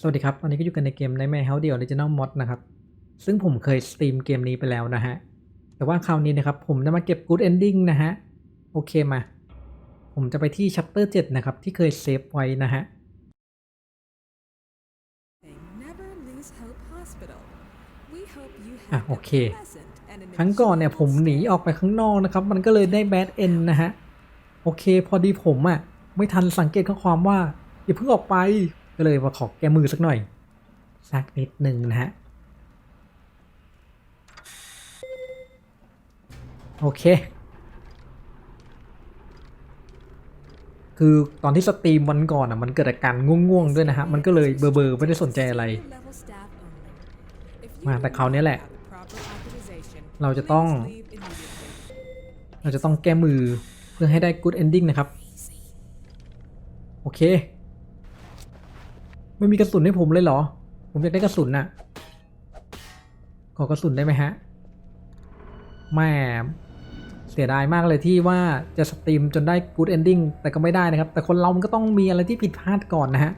สวัสดีครับ วันนี้ก็อยู่กันในเกม Nightmare House เดียว Original Mod นะครับ ซึ่งผมเคยสตรีมเกมนี้ไปแล้วนะฮะ แต่ว่าคราวนี้นะครับ ผมจะมาเก็บ Good Ending นะฮะ โอเคมา ผมจะไปที่ Chapter 7นะครับ ที่เคยเซฟไว้นะฮะ Never Lose Hope Hospital. We hope you อะ have โอ a เค pleasant and ครั้งก่อนเนี่ยผมหนีออกไปข้างนอกนะครับ มันก็เลยได้ Bad End นะฮะ โอเค พอดีผมอะ่ะไม่ทันสังเกตข้อความว่าอย่าเพิ่งออกไป ก็เลยมาขอแก้มือสักหน่อย สักนิดหนึ่งนะฮะ โอเค คือตอนที่สตรีมวันก่อนอะมันเกิดอาการง่วงๆด้วยนะฮะ มันก็เลยเบอร์ๆไม่ได้สนใจอะไร มาแต่คราวนี้แหละ เราจะต้อง เราจะต้องแก้มือเพื่อให้ได้ good ending นะครับ โอเค ไม่มีกระสุนให้ผมเลยเหรอ ผมอยากได้กระสุนน่ะ ขอกระสุนได้ไหมฮะ แม่เสียดายมากเลยที่ว่าจะสตรีมจนได้ good ending แต่ก็ไม่ได้นะครับ แต่คนเรามันก็ต้องมีอะไรที่ผิดพลาดก่อนนะฮะ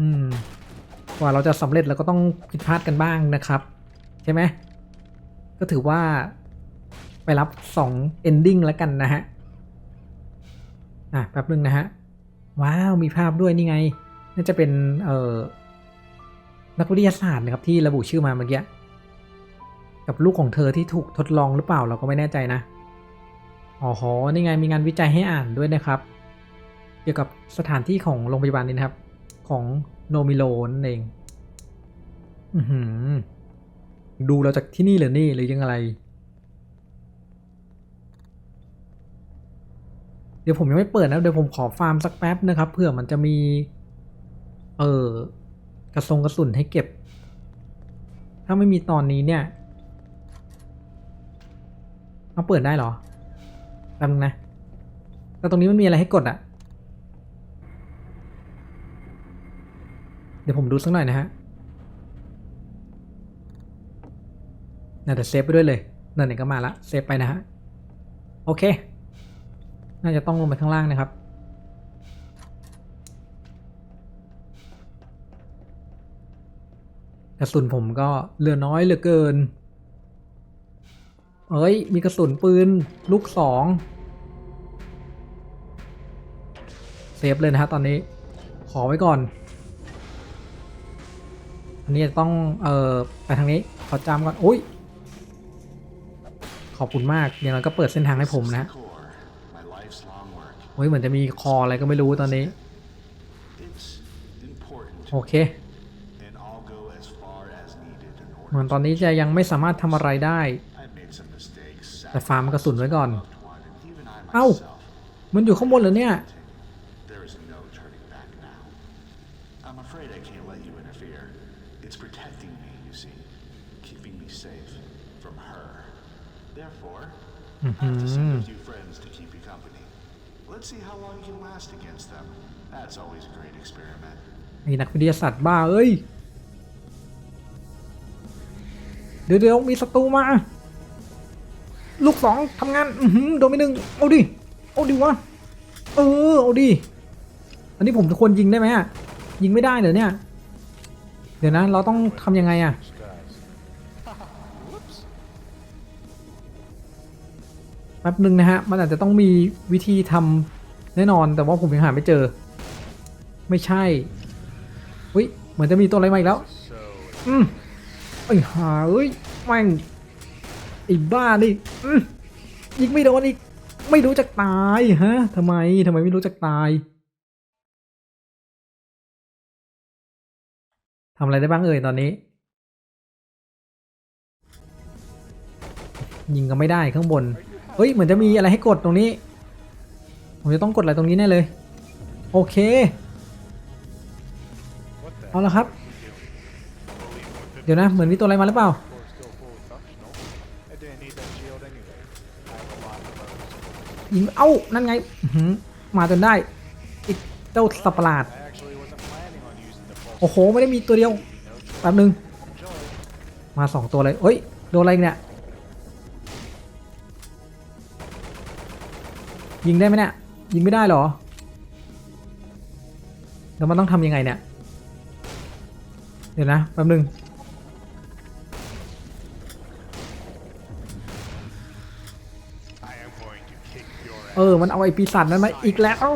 อืม กว่าเราจะสำเร็จเราก็ต้องผิดพลาดกันบ้างนะครับ ใช่ไหม ก็ถือว่าไปรับ2 ending แล้วกันนะฮะ อะแป๊บนึงนะฮะ ว้าว มีภาพด้วยนี่ไง น่าจะเป็นเอ่อนักวิทยาศาสตร์นะครับที่ระบุชื่อมาเมื่อกี้กับลูกของเธอที่ถูกทดลองหรือเปล่าเราก็ไม่แน่ใจนะอ๋อโหนี่ไงมีงานวิจัยให้อ่านด้วยนะครับ เกี่ยวกับสถานที่ของโรงพยาบาลนี้นะครับ ของโนมิโลนั่นเองอือดูเราจากที่นี่หรือนี่หรือยังไงเดี๋ยวผมยังไม่เปิดนะเดี๋ยวผมขอฟาร์มสักแป๊บนะครับเผื่อมันจะมี เออกระทรงกระสุนให้เก็บ ถ้าไม่มีตอนนี้เนี่ยเอาเปิดได้เหรอแป๊บนึงนะแต่ตรงนี้มันมีอะไรให้กดอะเดี๋ยวผมดูสักหน่อยนะฮะน่าจะเซฟไปด้วยเลยนั่นเองก็มาละเซฟไปนะฮะ โอเค น่าจะต้องลงไปข้างล่างนะครับ กระสุนผมก็เหลือน้อยเหลือเกิน เอ้ย มีกระสุนปืนลูกสองเซฟเลยนะฮะตอนนี้ ขอไว้ก่อน อันนี้จะต้อง เอ่อ ไปทางนี้ ขอจำก่อนอุ้ย ขอบคุณมากอย่างนั้นก็เปิดเส้นทางให้ผมนะฮะเฮ้ยเหมือนจะมีคออะไรก็ไม่รู้ตอนนี้ โอเค เหมือน order. ตอนนี้จะยังไม่สามารถทำอะไรได้ I've made some mistakes. แต่ฟาร์มกระสุนไว้ก่อน loved one, and even I เอ้า myself. มันอยู่ข้างบนเหรอเนี่ย There is no turning back now. I'm afraid I can't let you interfere. It's protecting me, you see, keeping me safe from her. Therefore, I have to send a few friends to keep you company. Let's see how long you can last against them. That's always a great experiment. ไอ้นักวิทยาศาสตร์บ้าเอ้ย ดี๋ยวเดี๋ยวมีศัตรูมา ลูกสองทำงานอืโดนไปหนึ่งเอาดิเอาดิวะเออเอาดิอันนี้ผมควรยิงได้ไหมอะยิงไม่ได้เหรอเนี่ย เดี๋ยวนะเราต้องทำยังไงอะแป๊บหนึ่งนะฮะ มันอาจจะต้องมีวิธีทำแน่นอนแต่ว่าผมยังหาไม่เจอ ไม่ใช่อุ้ยเหมือนจะมีตัวอะไรมาอีกแล้ว อืม ไอ้หาเอ้ยแม่งไอ้บ้านี่ยิงไม่โดนอีก ไม่รู้จักตายฮะทำไมทำไมไม่รู้จักตายทำอะไรได้บ้างเอ่ยตอนนี้ ยิงก็ไม่ได้ข้างบน เฮ้ยเหมือนจะมีอะไรให้กดตรงนี้ ผมจะต้องกดอะไรตรงนี้แน่เลย โอเค เอาละครับ เดี๋ยวนะ เหมือนมีตัวอะไรมาหรือเปล่า ยิง เอ้า นั่นไง มาจนได้อีกเจ้าสัปะหลาด โอ้โห ไม่ได้มีตัวเดียว แป๊บนึง มาสองตัวเลยเอ้ย โดนอะไรเนี่ย ยิงได้ไหมเนี่ย ยิงไม่ได้หรอ แล้วมันต้องทำยังไงเนี่ย เดี๋ยวนะ แป๊บนึง เออ มันเอาไอปีศาจนั้นมาอีกแล้ว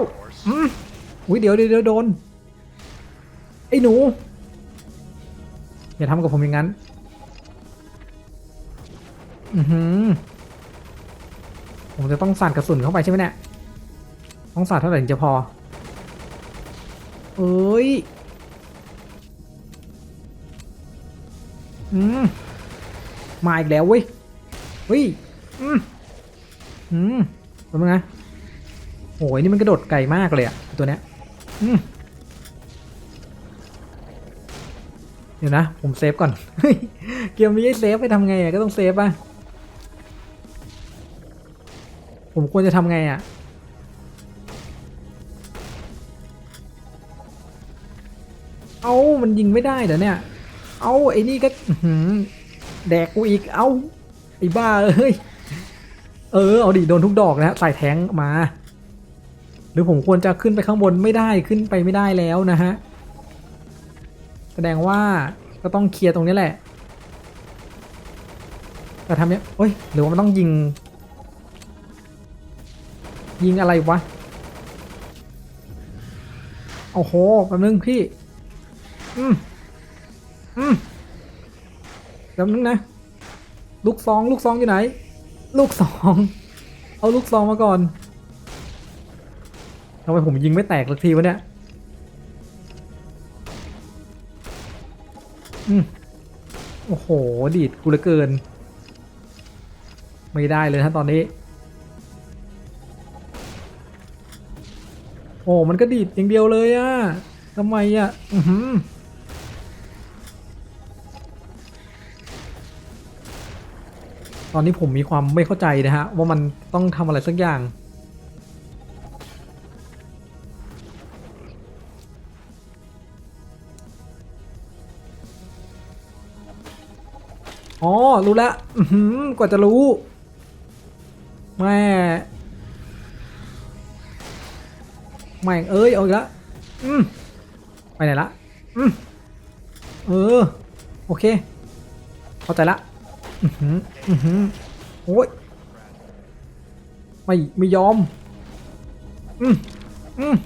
อืมอุ้ยเดี๋ยวเดี๋ยวเดี๋ยวโดน ไอ้หนู อย่าทำกับผมอย่างนั้น อือหือ ผมจะต้องสาดกระสุนเข้าไปใช่ไหมเนี่ย ต้องสาดเท่าไหร่ถึงจะพอ เอ้ย อืม มาอีกแล้วเว้ย เฮ้ย อืม อืม เป็นไงนะโอ้ยนี่มันกระโดดไกลมากเลยอะตัวเนี้ยเดี๋ยวนะ ผมเซฟก่อน เกมนี้ให้เซฟไปทำไงอะก็ต้องเซฟป่ะ ผมควรจะทำไงอะเอามันยิงไม่ได้เดี๋ยวเนี่ย เอาไอ้นี่ก็หือแดกกูอีก เอาไอ้บ้าเอ้ย เออเอาดิโดนทุกดอกนะฮะใส่แทงมา หรือผมควรจะขึ้นไปข้างบนไม่ได้ขึ้นไปไม่ได้แล้วนะฮะแสดงว่าก็ต้องเคลียร์ตรงนี้แหละแต่ทำเนี้ยเฮ้ยหรือว่ามันต้องยิง ยิงอะไรวะโอ้โหแป๊บนึงพี่ อืม อืมแป๊บนึงนะ ลูกซอง ลูกซองอยู่ไหน ลูกซองเอาลูกซองมาก่อนทำไมผมยิงไม่แตกสักทีวะเนี่ยอืมโอ้โห ดีดกูเหลือเกิน ไม่ได้เลยฮะตอนนี้ โอ้มันก็ดีดอย่างเดียวเลยอะทำไมอะอือหือ ตอนนี้ผมมีความไม่เข้าใจนะฮะ ว่ามันต้องทำอะไรสักอย่าง อ๋อ รู้แล้วกว่าจะรู้ แม่ แม่งเอ้ย เอาอีกแล้วอืมไปไหนละอืมเออ โอเค เข้าใจละ อือหืออือหือโอ้ยไม่ไม่ยอม อืมอืม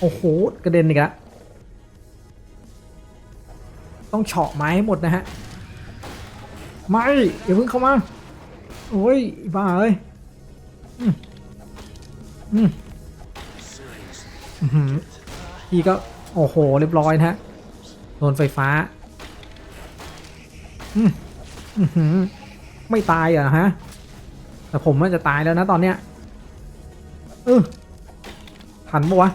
โอ้โห กระเด็นอีกแล้วต้องเฉาะไม้ให้หมดนะฮะ ไม่ อย่าเพิ่งเข้ามา โอ้ยบ้าเอ้ย อืมอืมอื้อหือพี่ก็ โอ้โห เรียบร้อยนะฮะ โดนไฟฟ้า ไม่ตายเหรอฮะ แต่ผมมันจะตายแล้วนะตอนเนี้ย เออทันปะวะ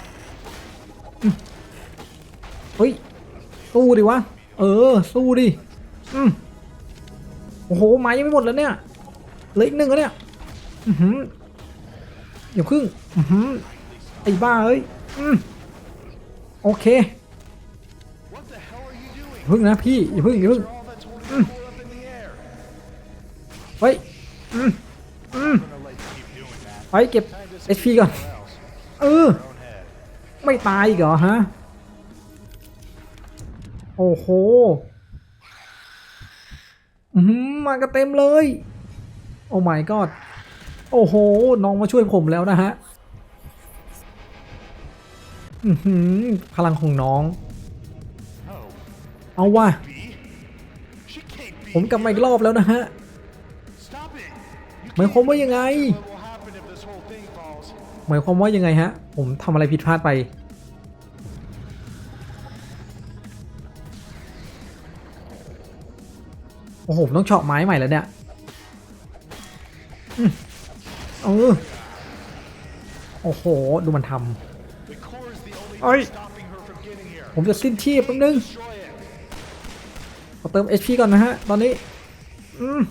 อืมเฮ้ย สู้ดิวะ เออ สู้ดิ อืมโอ้โห ไม้ยังไม่หมดแล้วเนี่ยเหลืออีกหนึ่งแล้วเนี่ย อือหืออย่าพึ่ง อือหือไอ้บ้าเอ้ย อืมโอเคพึ่งนะพี่อย่าพึ่งอย่าพึ่ง เฮ้ยอืมอืม I'm gonna let you keep doing that. ไปเก็บ Time to HP ก่อน เออ ไม่ตายอีกเหรอฮะ โอ้โหมากันเต็มเลย โอ้ my god โอ้โห น้องมาช่วยผมแล้วนะฮะพลังของน้อง เอาว่ะ ผมกลับมาอีกรอบแล้วนะฮะ มายความว่ายังไง หมายความว่ายังไงฮะ ผมทำอะไรผิดพลาดไป โอ้โหต้องเฉาะไม้ใหม่แล้วเนี่ยอืมเออโอ้โห ดูมันท The core is the only Oi. thing stopping her from getting here. ำผมจะสิ้นชีพแป๊บนึงขอเติม HP ก่อนนะฮะ ตอนนี้ อืม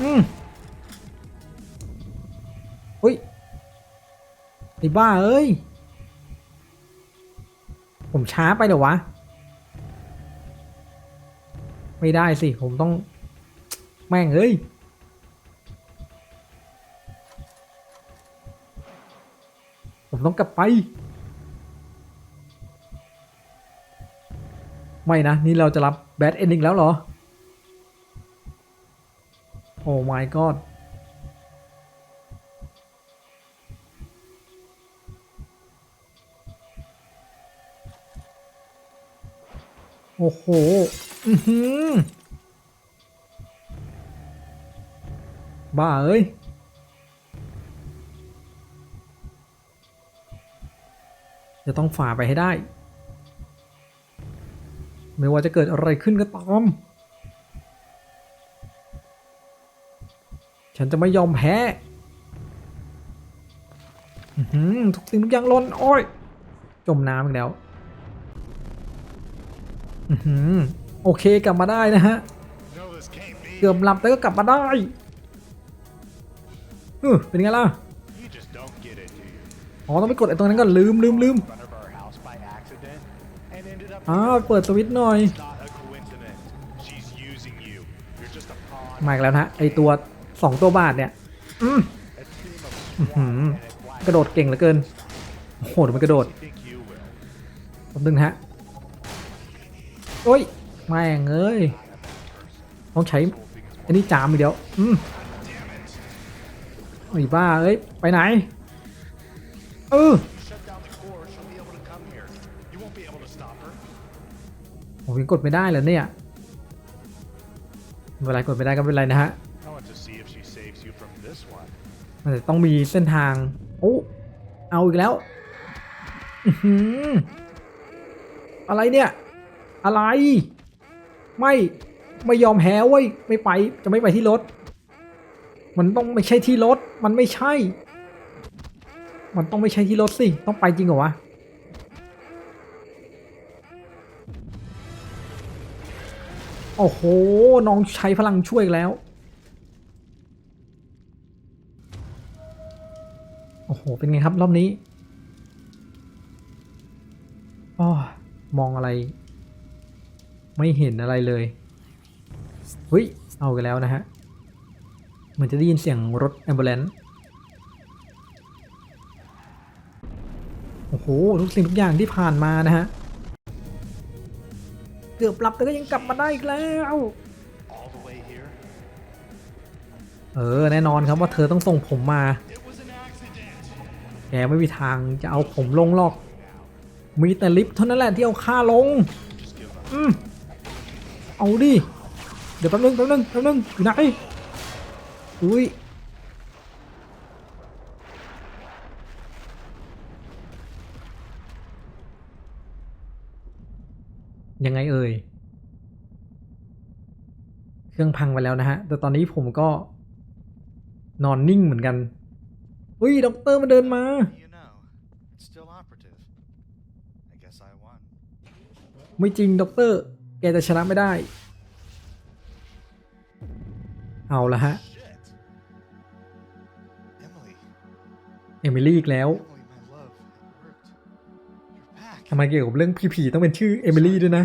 อืม ไอ้บ้าเอ้ย ผมช้าไปเดี๋ยววะ ไม่ได้สิ ผมต้อง แม่งเอ้ย ผมต้องกลับไป ไม่นะ นี่เราจะรับแบดเอนดิ้งแล้วเหรอ โอ้ my god โอ้โห อือหือบ้าเอ้ย จะต้องฝ่าไปให้ได้ ไม่ว่าจะเกิดอะไรขึ้นก็ตาม ฉันจะไม่ยอมแพ้อื้อหือทุกสิ่งทุกอย่างล่นโอ้ย จมน้ำอีกแล้ว โอเคกลับมาได้นะฮะ เกือบหลับแต่ก็กลับมาได้เป็นไงล่ะ อ๋อต้องไปกดไอ้ตรงนั้นก่อนลืมลืมลืมอ้าวเปิดสวิตช์หน่อยมาอีกแล้วนะไอตัวสองตัวบาทเนี่ยกระโดดเก่งเหลือเกินโหดมันกระโดดผมดึงฮะ โอ้ยแม่งเอ้ยต้องใช้อันนี้จามอีเดียว อืมไอ้บ้าเอ้ย ไปไหน เออผมยังกดไม่ได้เลยเนี่ยเป็นไรกดไม่ได้ก็ไม่เป็นไรนะฮะ มันจะต้องมีเส้นทาง โอ้ เอาอีกแล้ว อะไรเนี่ย อะไร ไม่ไม่ยอมแพ้เว้ยไม่ไปจะไม่ไปที่รถ มันต้องไม่ใช่ที่รถ มันไม่ใช่ มันต้องไม่ใช่ที่รถสิต้องไปจริงเหรอวะโอ้โห น้องใช้พลังช่วยแล้ว โอ้โห เป็นไงครับ รอบนี้ อ๋อ มองอะไร ไม่เห็นอะไรเลยเฮ้ยเอากันแล้วนะฮะ เหมือนจะได้ยินเสียงรถแอมบูเลนโอ้โห ทุกสิ่งทุกอย่างที่ผ่านมานะฮะ เกือบหลับแต่ก็ยังกลับมาได้อีกแล้ว เออ แน่นอนครับว่าเธอต้องส่งผมมา แกไม่มีทางจะเอาผมลงหรอก มีแต่ลิฟต์เท่านั้นแหละที่เอาค่าลง อืม เอาดิ เดี๋ยวแป๊บนึงแป๊บนึงแป๊บนึงอยู่ไหนอุ้ยยังไงเอ่ย เครื่องพังไปแล้วนะฮะ แต่ตอนนี้ผมก็ นอนนิ่งเหมือนกัน อุ้ย ด็อกเตอร์มาเดินมา ไม่จริง ด็อกเตอร์ แกจะชนะไม่ได้ เอาละฮะ เอมิลี่อีกแล้ว ทำไมเกี่ยวกับเรื่องผีๆต้องเป็นชื่อเอมิลี่ด้วยนะ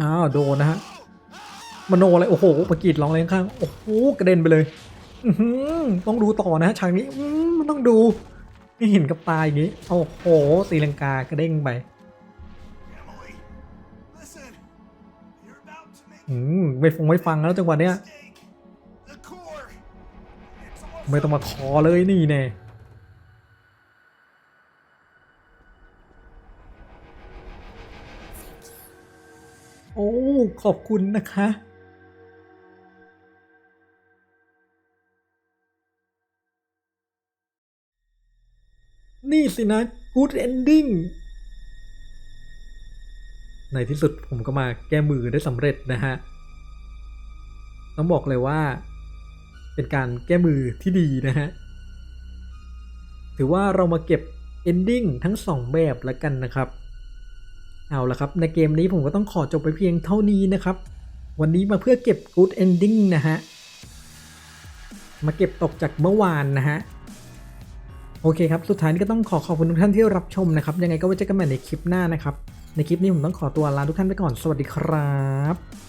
อ้าว โดนนะฮะ มโนอะไร โอ้โห ประกีดร้องอะไรข้าง โอ้โห กระเด็นไปเลยอืต้องดูต่อนะฉากนี้อืมมันต้องดู ไม่เห็นกับตาอย่างนี้โอ้โหตีลังกากระเด้งไปอืมไม่ฟงไม่ฟังแล้วจังหวะเนี้ยไม่ต้องมาขอเลยนี่แน่โอ้ ขอบคุณนะคะ นี่สินะ good ending ในที่สุดผมก็มาแก้มือได้สำเร็จนะฮะ ต้องบอกเลยว่า เป็นการแก้มือที่ดีนะฮะ ถือว่าเรามาเก็บ ending ทั้งสองแบบแล้วกันนะครับ เอาละครับ ในเกมนี้ผมก็ต้องขอจบไปเพียงเท่านี้นะครับ วันนี้มาเพื่อเก็บ good ending นะฮะ มาเก็บตกจากเมื่อวานนะฮะ โอเคครับ สุดท้ายนี้ก็ต้องขอขอบคุณทุกท่านที่รับชมนะครับ ยังไงก็ไว้เจอกันใหม่ในคลิปหน้านะครับ ในคลิปนี้ผมต้องขอตัวลาทุกท่านไปก่อน สวัสดีครับ